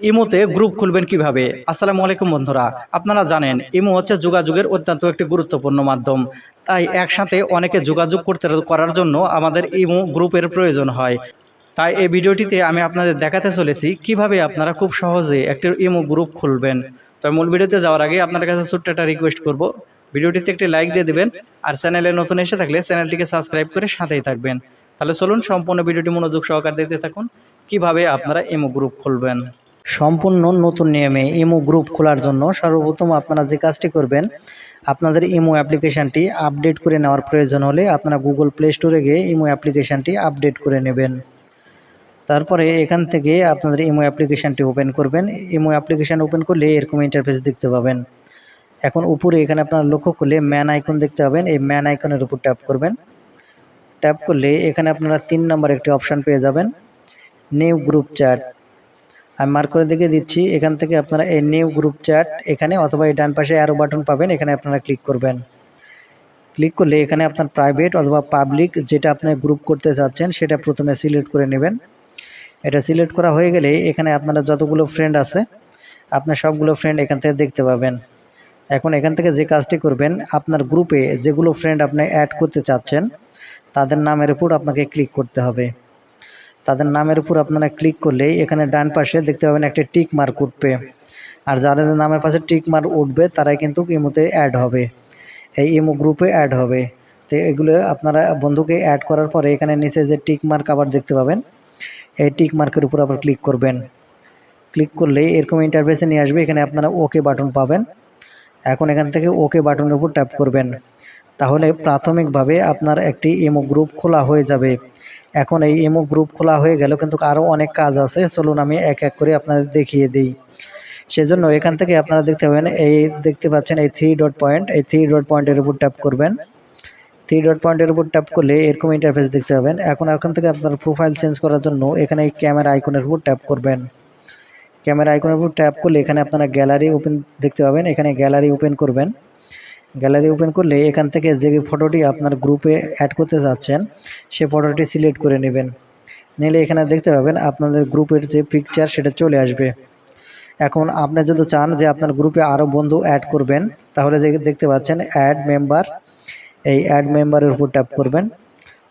ইমোতে গ্রুপ খুলবেন কীভাবে? আসসালামু আলাইকুম বন্ধুরা, আপনারা জানেন, ইমো হচ্ছে যোগাযোগের অত্যন্ত একটি গুরুত্বপূর্ণ মাধ্যম। তাই একসাথে অনেকে যোগাযোগ করতে করার জন্য আমাদের ইমো গ্রুপের প্রয়োজন হয়। তাই এই ভিডিওটিতে আমি আপনাদের দেখাতে চলেছি কীভাবে আপনারা খুব সহজে একটি ইমো গ্রুপ খুলবেন। তো মূল ভিডিওতে যাওয়ার আগে আপনার কাছে ছোট্ট একটা রিকোয়েস্ট করব। ভিডিওটিতে একটি লাইক দিয়ে দেবেন আর চ্যানেলে নতুন এসে থাকলে চ্যানেলটিকে সাবস্ক্রাইব করে সাথেই থাকবেন। তাহলে চলুন সম্পূর্ণ ভিডিওটি মনোযোগ সহকারে দেখতে থাকুন কীভাবে আপনারা ইমো গ্রুপ খুলবেন। সম্পূর্ণ নতুন নিয়মে ইমো গ্রুপ খোলার জন্য সর্বপ্রথম আপনারা যে কাজটি করবেন, আপনাদের ইমো অ্যাপ্লিকেশানটি আপডেট করে নেওয়ার প্রয়োজন হলে আপনারা গুগল প্লে স্টোরে গিয়ে ইমো অ্যাপ্লিকেশানটি আপডেট করে নেবেন। তারপরে এখান থেকে আপনাদের ইমো অ্যাপ্লিকেশানটি ওপেন করবেন। ইমো অ্যাপ্লিকেশান ওপেন করলে এরকম ইন্টারফেস দেখতে পাবেন। এখন উপরে এখানে আপনারা লক্ষ্য করলে ম্যান আইকন দেখতে পাবেন। এই ম্যান আইকনের উপর ট্যাপ করবেন। ট্যাপ করলে এখানে আপনারা তিন নম্বর একটি অপশান পেয়ে যাবেন। নিউ গ্রুপ চ্যাট আমি মার্ক করে দেখে দিচ্ছি। এখান থেকে আপনারা এই নিউ গ্রুপ চ্যাট এখানে অথবা এই ডান পাশে অ্যারো বাটন পাবেন, এখানে আপনারা ক্লিক করবেন। ক্লিক করলে এখানে আপনার প্রাইভেট অথবা পাবলিক যেটা আপনি গ্রুপ করতে চাচ্ছেন, সেটা প্রথমে সিলেক্ট করে নেবেন। এটা সিলেক্ট করা হয়ে গেলে এখানে আপনারা যতগুলো ফ্রেন্ড আছে আপনার সবগুলো ফ্রেন্ড এখান থেকে দেখতে পাবেন। এখন এখান থেকে যে কাজটি করবেন, আপনার গ্রুপে যেগুলো ফ্রেন্ড আপনি অ্যাড করতে চাচ্ছেন, তাদের নামের উপর আপনাকে ক্লিক করতে হবে। তাদের নামের উপর আপনারা ক্লিক করলেই এখানে ডান পাশে দেখতে পাবেন একটা টিক মার্ক উঠবে। আর যাদের নামের পাশে টিক মার্ক উঠবে, তারাই কিন্তু ইমোতে অ্যাড হবে। এই ইমো গ্রুপে অ্যাড হবে। তো এগুলো আপনারা বন্ধুকে অ্যাড করার পরে এখানে নিচে যে টিক মার্ক আবার দেখতে পাবেন, এই টিক মার্কের উপর আবার ক্লিক করবেন। ক্লিক করলে এরকম ইন্টারভেসে নিয়ে আসবে, এখানে আপনারা ওকে বাটন পাবেন। এখন এখান থেকে ওকে বাটনের উপর ট্যাপ করবেন। তাহলে প্রাথমিকভাবে আপনার একটি ইমো গ্রুপ খোলা হয়ে যাবে। এখন এই ইমো গ্রুপ খোলা হয়ে গেল, কিন্তু আরও অনেক কাজ আছে। চলুন আমি এক এক করে আপনাদের দেখিয়ে দিই। সেজন্য এখান থেকে আপনারা দেখতে পাবেন, এই দেখতে পাচ্ছেন এই থ্রি ডট পয়েন্ট এই থ্রি ডট পয়েন্টের উপর ট্যাপ করবেন। থ্রি ডট পয়েন্টের উপর ট্যাপ করলে এরকম ইন্টারফেস দেখতে পাবেন। এখন এখান থেকে আপনার প্রোফাইল চেঞ্জ করার জন্য এখানে এই ক্যামেরা আইকনের উপর ট্যাপ করবেন। ক্যামেরা আইকনের উপর ট্যাপ করলে এখানে আপনারা গ্যালারি ওপেন দেখতে পাবেন। এখানে গ্যালারি ওপেন করবেন। গ্যালারি ওপেন করলে এখান থেকে যে ফটোটি আপনার গ্রুপে অ্যাড করতে যাচ্ছেন, সে ফটোটি সিলেক্ট করে নেবেন। নিলে এখানে দেখতে পাবেন আপনাদের গ্রুপের যে পিকচার সেটা চলে আসবে। এখন আপনি যদি চান যে আপনার গ্রুপে আরও বন্ধু অ্যাড করবেন, তাহলে দেখতে পাচ্ছেন অ্যাড মেম্বার এই অ্যাড মেম্বারের উপর ট্যাপ করবেন।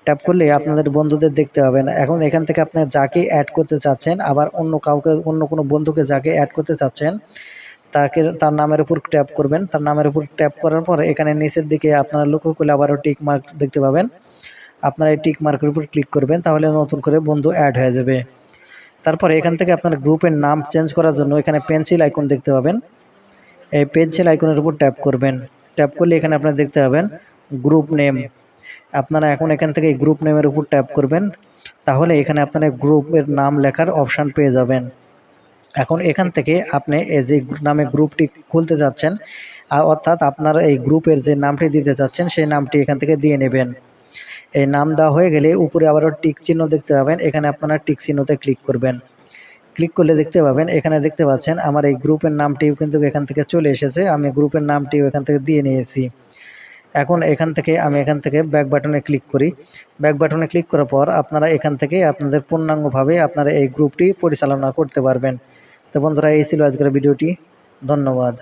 ট্যাপ করলে আপনাদের বন্ধুদের দেখতে পাবেন। এখন এখান থেকে আপনি যাকে অ্যাড করতে চাচ্ছেন, আবার অন্য কাউকে, অন্য কোনো বন্ধুকে যাকে অ্যাড করতে চাচ্ছেন তাকে তার নামের উপর ট্যাপ করবেন। তার নামের উপর ট্যাপ করার পর এখানে নিচের দিকে আপনারা লক্ষ্য করলে আবারও টিক মার্ক দেখতে পাবেন। আপনারা এই টিক মার্কের উপর ক্লিক করবেন, তাহলে নতুন করে বন্ধু অ্যাড হয়ে যাবে। তারপরে এখান থেকে আপনার গ্রুপের নাম চেঞ্জ করার জন্য এখানে পেন্সিল আইকন দেখতে পাবেন। এই পেন্সিল আইকনের উপর ট্যাপ করবেন। ট্যাপ করলে এখানে আপনারা দেখতে পাবেন গ্রুপ নেম। আপনারা এখন এখান থেকে গ্রুপ নেমের উপর ট্যাপ করবেন, তাহলে এখানে আপনারা গ্রুপের নাম লেখার অপশান পেয়ে যাবেন। এখন এখান থেকে আপনি এই যে নামে গ্রুপটি খুলতে যাচ্ছেন অর্থাৎ আপনার এই গ্রুপের যে নামটি দিতে চাচ্ছেন সেই নামটি এখান থেকে দিয়ে নেবেন। এই নাম দেওয়া হয়ে গেলে উপরে আবারও টিক চিহ্ন দেখতে পাবেন, এখানে আপনারা টিক চিহ্নতে ক্লিক করবেন। ক্লিক করলে দেখতে পাবেন, এখানে দেখতে পাচ্ছেন আমার এই গ্রুপের নামটিও কিন্তু এখান থেকে চলে এসেছে, আমি গ্রুপের নামটিও এখান থেকে দিয়ে নিয়েছি। এখন এখান থেকে আমি এখান থেকে ব্যাক বাটনে ক্লিক করি। ব্যাক বাটনে ক্লিক করার পর আপনারা এখান থেকে আপনাদের পূর্ণাঙ্গভাবে আপনারা এই গ্রুপটি পরিচালনা করতে পারবেন। তো বন্ধুরা এই ছিল আজকের ভিডিওটি। ধন্যবাদ।